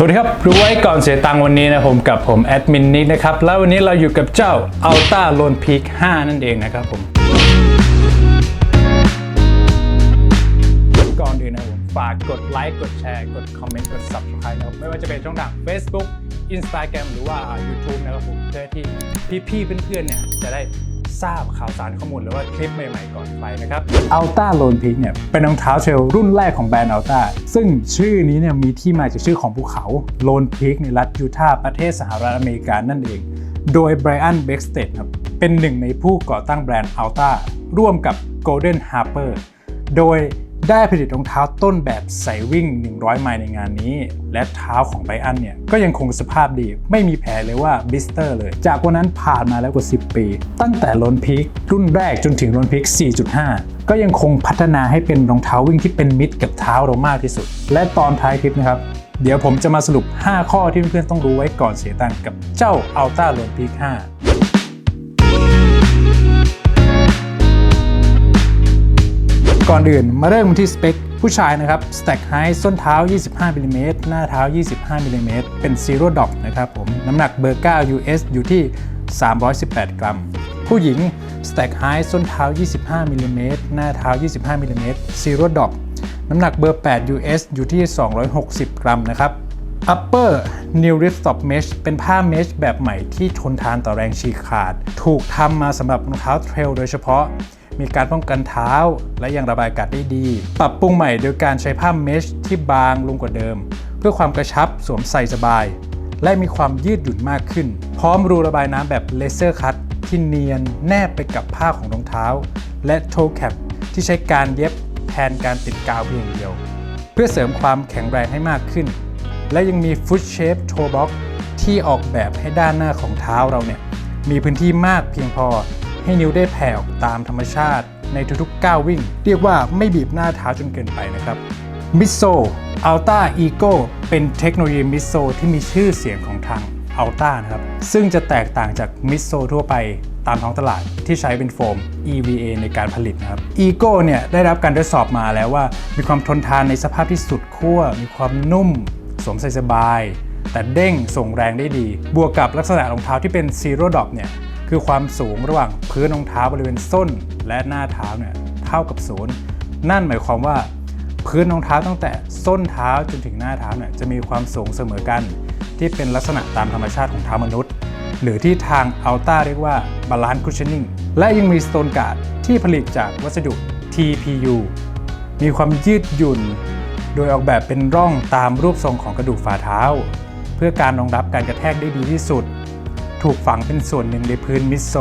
สวัสดีครับรู้ไว้ก่อนเสียตังค์วันนี้นะผมกับผมแอดมินนิกนะครับ แล้ววันนี้เราอยู่กับเจ้า Alta Lone Peak 5 นั่นเองนะครับผม ก่อนอื่นนะผม ฝากกดไลค์กดแชร์ กดคอมเมนต์กด subscribe นะครับไม่ว่าจะเป็นช่องทาง Facebook Instagram หรือว่า YouTube นะครับผมเพื่อที่พี่ๆเพื่อนๆเนี่ยจะได้ ทราบข่าวสารข้อมูลหรือว่าคลิปใหม่ๆก่อนไปนะครับ Alta Lone Peak เนี่ยเป็นรองเท้าเทรลรุ่นแรกของแบรนด์ Alta ซึ่งชื่อนี้เนี่ยมีที่มาจากชื่อของภูเขา Lone Peak ในรัฐยูทาห์ประเทศสหรัฐอเมริกานั่นเอง โดยไบรอันเบ็กสเตดครับเป็นหนึ่งในผู้ก่อตั้งแบรนด์ Alta ร่วมกับ Golden Harper โดย ได้ผลิตรองเท้าต้นแบบใส่วิ่ง 100 ไมล์ในงานนี้ และเท้าของไบอันเนี่ย ก็ยังคงสภาพดี ไม่มีแผลเลยว่าบิสเตอร์เลย จากวันนั้นผ่านมาแล้วกว่า 10 ปี ตั้งแต่ลนพิก รุ่นแรกจนถึงลนพิก 4.5 ก็ยังคงพัฒนาให้เป็นรองเท้าวิ่งที่เป็นมิตรกับเท้าเรามากที่สุด และตอนท้ายคลิปนะครับเดี๋ยวผมจะมาสรุป 5 ข้อที่เพื่อนๆต้องรู้ไว้ก่อนเสียตังกับเจ้า Alta Lone Peak 5 ก่อนอื่น มาเริ่มกันที่สเปคผู้ชายนะครับ Stack High ส้นเท้า 25มิลลิเมตรหน้าเท้า 25มิลลิเมตรเป็น Zero Drop นะครับผม น้ำหนักเบอร์ 9 US อยู่ที่ 318 กรัม ผู้หญิง Stack High ส้นเท้า 25มิลลิเมตรหน้าเท้า 25มิลลิเมตร Zero Drop น้ำหนักเบอร์ 8 US อยู่ที่ 260 กรัมนะครับ Upper New Rip Stop Mesh เป็นผ้าเมชแบบใหม่ที่ทนทานต่อแรงฉีกขาด ถูกทำมาสำหรับรองเท้าเทรลโดยเฉพาะ มีการป้องกันเท้า และยังระบายอากาศได้ดี ปรับปรุงใหม่โดยการใช้ผ้าเมชที่บางลงกว่าเดิม เพื่อความกระชับสวมใส่สบาย และมีความยืดหยุ่นมากขึ้น พร้อมรูระบายน้ำแบบเลเซอร์คัตที่เนียนแนบไปกับผ้าของรองเท้า และโทแคปที่ใช้การเย็บแทนการติดกาวเพียงเดียว เพื่อเสริมความแข็งแรงให้มากขึ้น และยังมี Foot Shape Toe Box ที่ออกแบบให้ด้านหน้าของเท้าเราเนี่ยมีพื้นที่มากเพียงพอ ให้นิ้วได้แผ่ออกตามธรรมชาติในทุกๆก้าววิ่ง เรียกว่าไม่บีบหน้าเท้าจนเกินไปนะครับมิโซ Alta Ego เป็นเทคโนโลยีมิโซที่มีชื่อเสียงของทาง Alta นะครับ ซึ่งจะแตกต่างจากมิโซทั่วไปตามท้องตลาดที่ใช้เป็นโฟม EVA ในการผลิตนะครับ Ego เนี่ยได้รับการทดสอบมาแล้วว่า มีความทนทานในสภาพที่สุดขั้ว มีความนุ่ม สวมใส่สบาย แต่เด้งส่งแรงได้ดี บวกกับลักษณะรองเท้าที่เป็น Zero Drop เนี่ย คือความสูงระหว่างพื้นรองเท้าบริเวณส้นและหน้าเท้าเนี่ยเท่ากับศูนย์นั่นหมายความว่า พื้นรองเท้าตั้งแต่ส้นเท้าจนถึงหน้าเท้าเนี่ยจะมีความสูงเสมอกัน ที่เป็นลักษณะตามธรรมชาติของเท้ามนุษย์ หรือที่ทางอัลต้าเรียกว่า Balance Cushioning และยังมี Stone Guard ที่ผลิตจากวัสดุ TPU มีความยืดหยุ่น โดยออกแบบเป็นร่องตามรูปทรงของกระดูกฝ่าเท้า เพื่อการรองรับการกระแทกได้ดีที่สุด ถูกฝังเป็นส่วนหนึ่งในพื้นมิดโซ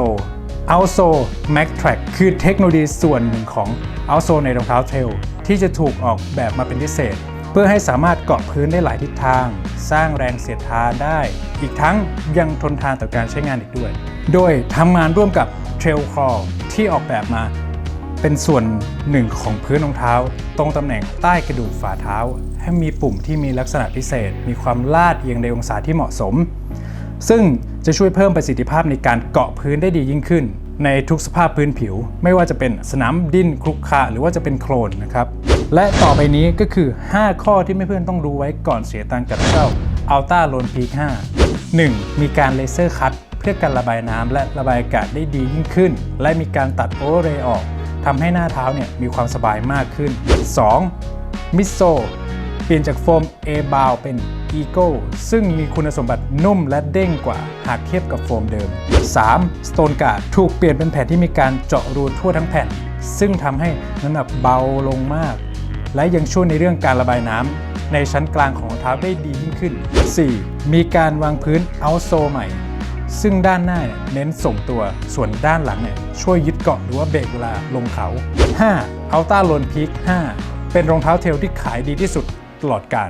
o u t s o Max Track คือเทคโนโลยีส่วนหนึ่งของ o u t s o ในรองเท้าเทรลที่จะถูกออกแบบมาเป็นพิเศษ เพื่อให้สามารถเกาะพื้นได้หลายทิศทาง สร้างแรงเสียดทานได้ อีกทั้งยังทนทานต่อการใช้งานอีกด้วย โดยทำงานร่วมกับ Trail Crawl ที่ออกแบบมา เป็นส่วนหนึ่งของพื้นรองเท้า ตรงตำแหน่งใต้กระดูกฝ่าเท้า ให้มีปุ่มที่มีลักษณะพิเศษ มีความลาดเอียงในองศาที่เหมาะสม ซึ่งจะช่วยเพิ่มประสิทธิภาพในการเกาะพื้นได้ดียิ่งขึ้น ในทุกสภาพพื้นผิว ไม่ว่าจะเป็นสนามดินคลุกคละหรือว่าจะเป็นโคลนนะครับและต่อไปนี้ก็คือ 5 ข้อที่เพื่อนๆต้องรู้ไว้ก่อนเสียตังค์กับเจ้า Alta Lone Peak 5 1. มีการเลเซอร์คัตเพื่อการระบายน้ำและระบายอากาศได้ดียิ่งขึ้น และมีการตัดโอเวอร์เรย์ออกทำให้หน้าเท้าเนี่ยมีความสบายมากขึ้น 2. มิโซเปลี่ยนจากโฟม A b o w เป็น Ego ซึ่งมีคุณสมบัตินุ่มและเด้งกว่าหากเทียบกับโฟมเดิม 3. Stone Guard ถูกเปลี่ยนเป็นแผ่นที่มีการเจาะรูทั่วทั้งแผ่น ซึ่งทำให้น้ำหนักเบาลงมาก และยังช่วยในเรื่องการระบายน้ำในชั้นกลางของรองเท้าได้ดียิ่งขึ้น 4. มีการวางพื้น outsole ใหม่ ซึ่งด้านหน้าเน้นส่งตัวส่วนด้านหลังเนี่ยช่วยยึดเกาะหรือว่าเบรกเวลาลงเขา 5. Alta Lone Peak 5 เป็นรองเท้าเทลที่ขายดีที่สุดตลอดการ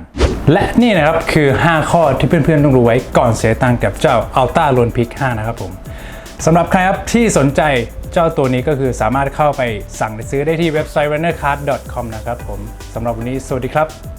และนี่นะครับคือ 5 ข้อที่เพื่อนๆ ต้องรู้ไว้ก่อนเสียตังค์กับเจ้า Alta Lone Peak 5นะครับผมสำหรับใครครับที่สนใจเจ้าตัวนี้ก็คือสามารถเข้าไปสั่งซื้อได้ที่เว็บไซต์ runnercard.com นะครับผมสำหรับวันนี้สวัสดีครับ